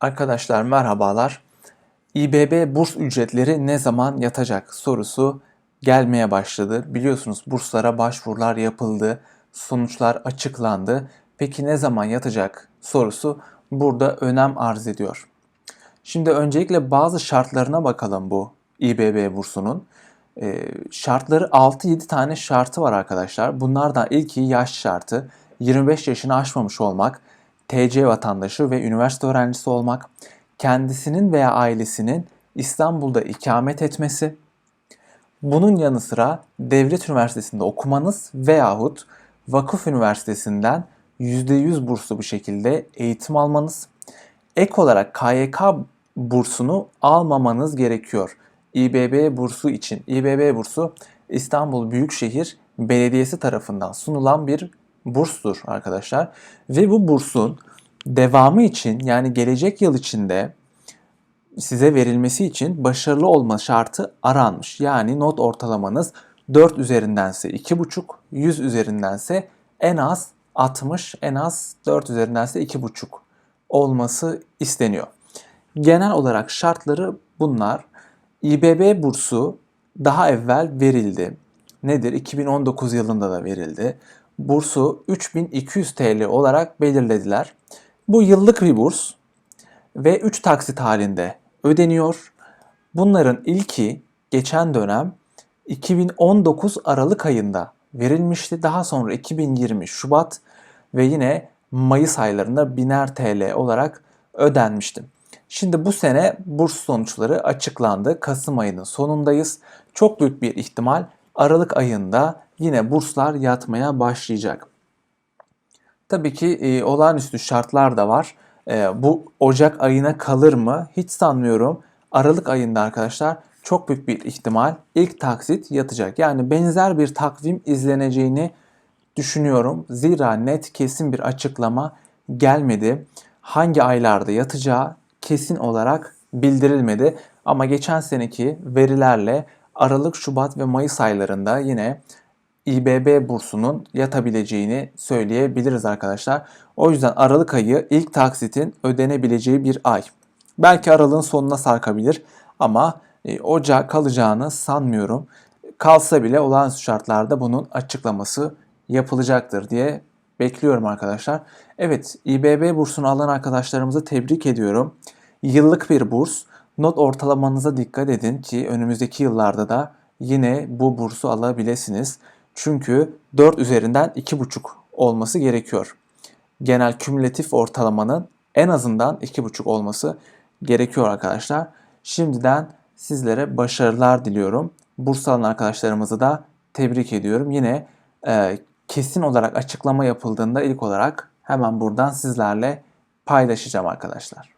Arkadaşlar merhabalar. İBB burs ücretleri ne zaman yatacak sorusu gelmeye başladı. Biliyorsunuz burslara başvurular yapıldı, sonuçlar açıklandı. Peki ne zaman yatacak sorusu burada önem arz ediyor. Şimdi öncelikle bazı şartlarına bakalım bu İBB bursunun. Ee, şartları 6-7 tane şartı var arkadaşlar. Bunlardan ilki yaş şartı. 25 yaşını aşmamış olmak, TC vatandaşı ve üniversite öğrencisi olmak, kendisinin veya ailesinin İstanbul'da ikamet etmesi, bunun yanı sıra devlet üniversitesinde okumanız veyahut vakıf üniversitesinden %100 burslu bir şekilde eğitim almanız, ek olarak KYK bursunu almamanız gerekiyor. İBB bursu için. İBB bursu İstanbul Büyükşehir Belediyesi tarafından sunulan bir burstur arkadaşlar. Ve bu bursun devamı için yani gelecek yıl içinde size verilmesi için başarılı olma şartı aranmış. Yani not ortalamanız 4 üzerindense 2,5, 100 üzerindense en az 60, en az 4 üzerindense 2,5 olması isteniyor. Genel olarak şartları bunlar. İBB bursu daha evvel verildi. Nedir? 2019 yılında da verildi. Bursu 3200 TL olarak belirlediler. Bu yıllık bir burs ve 3 taksit halinde ödeniyor. Bunların ilki geçen dönem 2019 Aralık ayında verilmişti. Daha sonra 2020 Şubat ve yine Mayıs aylarında biner TL olarak ödenmişti. Şimdi bu sene burs sonuçları açıklandı. Kasım ayının sonundayız. Çok büyük bir ihtimal Aralık ayında yine burslar yatmaya başlayacak. Tabii ki e, olağanüstü şartlar da var. E, bu Ocak ayına kalır mı? Hiç sanmıyorum. Aralık ayında arkadaşlar çok büyük bir ihtimal ilk taksit yatacak. Yani benzer bir takvim izleneceğini düşünüyorum. Zira net kesin bir açıklama gelmedi. Hangi aylarda yatacağı kesin olarak bildirilmedi. Ama geçen seneki verilerle Aralık, Şubat ve Mayıs aylarında yine İBB bursunun yatabileceğini söyleyebiliriz arkadaşlar. O yüzden Aralık ayı ilk taksitin ödenebileceği bir ay. Belki Aralık'ın sonuna sarkabilir ama e, Ocak kalacağını sanmıyorum. Kalsa bile olağanüstü şartlarda bunun açıklaması yapılacaktır diye bekliyorum arkadaşlar. Evet İBB bursunu alan arkadaşlarımızı tebrik ediyorum. Yıllık bir burs. Not ortalamanıza dikkat edin ki önümüzdeki yıllarda da yine bu bursu alabilirsiniz. Çünkü 4 üzerinden 2,5 olması gerekiyor. Genel kümülatif ortalamanın en azından 2,5 olması gerekiyor arkadaşlar. Şimdiden sizlere başarılar diliyorum. Burs alan arkadaşlarımızı da tebrik ediyorum. Yine e, kesin olarak açıklama yapıldığında ilk olarak hemen buradan sizlerle paylaşacağım arkadaşlar.